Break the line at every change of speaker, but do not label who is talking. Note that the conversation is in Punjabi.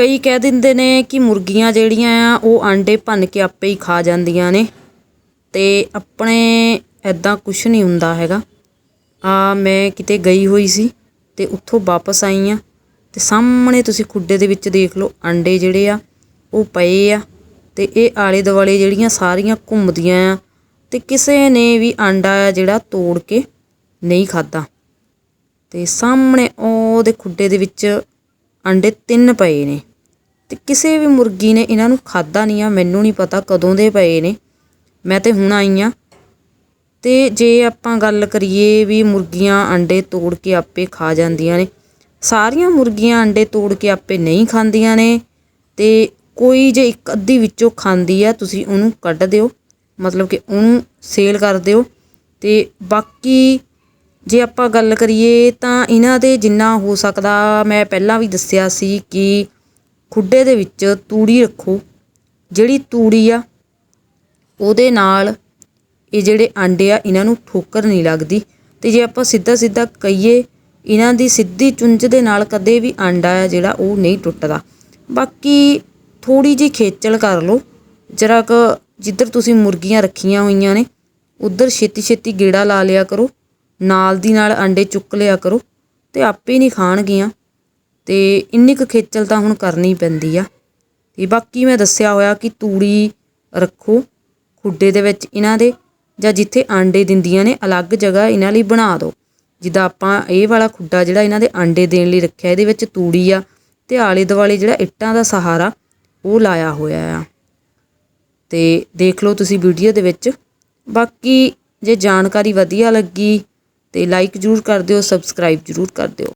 ਕਈ ਕਹਿ ਦਿੰਦੇ ਨੇ ਕਿ ਮੁਰਗੀਆਂ ਜਿਹੜੀਆਂ ਆ, ਉਹ ਆਂਡੇ ਭੰਨ ਕੇ ਆਪੇ ਹੀ ਖਾ ਜਾਂਦੀਆਂ ਨੇ। ਤੇ ਆਪਣੇ ਐਦਾਂ ਕੁਝ ਨਹੀਂ ਹੁੰਦਾ ਹੈਗਾ। ਆ ਮੈਂ ਕਿਤੇ ਗਈ ਹੋਈ ਸੀ ਤੇ ਉੱਥੋਂ ਵਾਪਸ ਆਈ ਆ ਤੇ ਸਾਹਮਣੇ ਤੁਸੀਂ ਖੁੱਡੇ ਦੇ ਵਿੱਚ ਦੇਖ ਲਓ ਆਂਡੇ ਜਿਹੜੇ ਆ, ਉਹ ਪਏ ਆ ਤੇ ਇਹ ਆਲੇ ਦੁਆਲੇ ਜਿਹੜੀਆਂ ਸਾਰੀਆਂ ਘੁੰਮਦੀਆਂ ਆ ਤੇ ਕਿਸੇ ਨੇ ਵੀ ਆਂਡਾ ਆ ਜਿਹੜਾ ਤੋੜ ਕੇ ਨਹੀਂ ਖਾਦਾ ਤੇ ਸਾਹਮਣੇ ਉਹਦੇ ਖੁੱਡੇ ਦੇ ਵਿੱਚ ਆਂਡੇ ਤਿੰਨ ਪਏ ਨੇ। ਤੇ ਕਿਸੇ ਵੀ ਮੁਰਗੀ ਨੇ ਇਹਨਾਂ ਨੂੰ ਖਾਦਾ ਨਹੀਂ ਆ, ਮੈਨੂੰ ਨਹੀਂ ਪਤਾ ਕਦੋਂ ਦੇ ਪਏ ਨੇ। ਮੈਂ ਤੇ ਹੁਣ ਆਈ ਆ। ਤੇ ਜੇ ਆਪਾਂ ਗੱਲ ਕਰੀਏ ਵੀ ਮੁਰਗੀਆਂ ਆਂਡੇ ਤੋੜ ਕੇ ਆਪੇ ਖਾ ਜਾਂਦੀਆਂ ਨੇ, ਸਾਰੀਆਂ ਮੁਰਗੀਆਂ ਅੰਡੇ ਤੋੜ ਕੇ ਆਪੇ ਨਹੀਂ ਖਾਂਦੀਆਂ ਨੇ, ਤੇ ਕੋਈ ਜੇ ਇੱਕ ਅੱਧੀ ਵਿੱਚੋਂ ਖਾਂਦੀ ਆ, ਤੁਸੀਂ ਉਹਨੂੰ ਕੱਢ ਦਿਓ, ਮਤਲਬ ਕਿ ਉਹਨੂੰ ਸੇਲ ਕਰ ਦਿਓ। ਤੇ ਬਾਕੀ ਜੇ ਆਪਾਂ ਗੱਲ ਕਰੀਏ ਤਾਂ ਇਹਨਾਂ ਦੇ ਜਿੰਨਾ ਹੋ ਸਕਦਾ, ਮੈਂ ਪਹਿਲਾਂ ਵੀ ਦੱਸਿਆ ਸੀ ਕਿ ਖੁੱਡੇ ਦੇ ਵਿੱਚ ਤੂੜੀ ਰੱਖੋ। ਜਿਹੜੀ ਤੂੜੀ ਆ, ਉਹਦੇ ਨਾਲ ਇਹ ਜਿਹੜੇ ਆਂਡੇ ਆ, ਇਹਨਾਂ ਨੂੰ ਠੋਕਰ ਨਹੀਂ ਲੱਗਦੀ। ਤੇ ਜੇ ਆਪਾਂ ਸਿੱਧਾ ਸਿੱਧਾ ਕਹੀਏ, ਇਹਨਾਂ ਦੀ ਸਿੱਧੀ ਚੁੰਝ ਦੇ ਨਾਲ ਕਦੇ ਵੀ ਆਂਡਾ ਆ ਜਿਹੜਾ, ਉਹ ਨਹੀਂ ਟੁੱਟਦਾ। ਬਾਕੀ ਥੋੜੀ ਜਿਹੀ ਖੇਚਲ ਕਰ ਲਓ। ਜਰਾ ਕ ਜਿੱਧਰ ਤੁਸੀਂ ਮੁਰਗੀਆਂ ਰੱਖੀਆਂ ਹੋਈਆਂ ਨੇ, ਉਧਰ ਛੇਤੀ ਛੇਤੀ ਗੇੜਾ ਲਾ ਲਿਆ ਕਰੋ। ਨਾਲ ਦੀ ਨਾਲ ਆਂਡੇ ਚੁੱਕ ਲਿਆ ਕਰੋ। ਤੇ ਆਪੇ ਨਹੀਂ ਖਾਣਗੀਆਂ। ਤੇ ਇੰਨੀ ਕੁ ਖੇਚਲ ਤਾਂ ਹੁਣ ਕਰਨੀ ਪੈਂਦੀ ਆ। ਤੇ ਬਾਕੀ ਮੈਂ ਦੱਸਿਆ ਹੋਇਆ ਕਿ ਤੂੜੀ ਰੱਖੋ ਖੁੱਡੇ ਦੇ ਵਿੱਚ ਇਹਨਾਂ ਦੇ, ਜਾਂ ਜਿੱਥੇ ਆਂਡੇ ਦਿੰਦੀਆਂ ਨੇ, ਅਲੱਗ ਜਗ੍ਹਾ ਇਹਨਾਂ ਲਈ ਬਣਾ ਦਿਓ। ਜਿੱਦਾਂ ਆਪਾਂ ਇਹ ਵਾਲਾ ਖੁੱਡਾ ਜਿਹੜਾ ਇਹਨਾਂ ਦੇ ਆਂਡੇ ਦੇਣ ਲਈ ਰੱਖਿਆ, ਇਹਦੇ ਵਿੱਚ ਤੂੜੀ ਆ ਤੇ ਆਲੇ ਦੁਆਲੇ ਜਿਹੜਾ ਇੱਟਾਂ ਦਾ ਸਹਾਰਾ ਉਹ ਲਾਇਆ ਹੋਇਆ ਆ। ਤੇ ਦੇਖ ਲਓ ਤੁਸੀਂ ਵੀਡੀਓ ਦੇ ਵਿੱਚ। ਬਾਕੀ ਜੇ ਜਾਣਕਾਰੀ ਵਧੀਆ ਲੱਗੀ ਤੇ ਲਾਈਕ ਜ਼ਰੂਰ ਕਰ ਦਿਓ ਸਬਸਕ੍ਰਾਈਬ ਜ਼ਰੂਰ ਕਰ ਦਿਓ।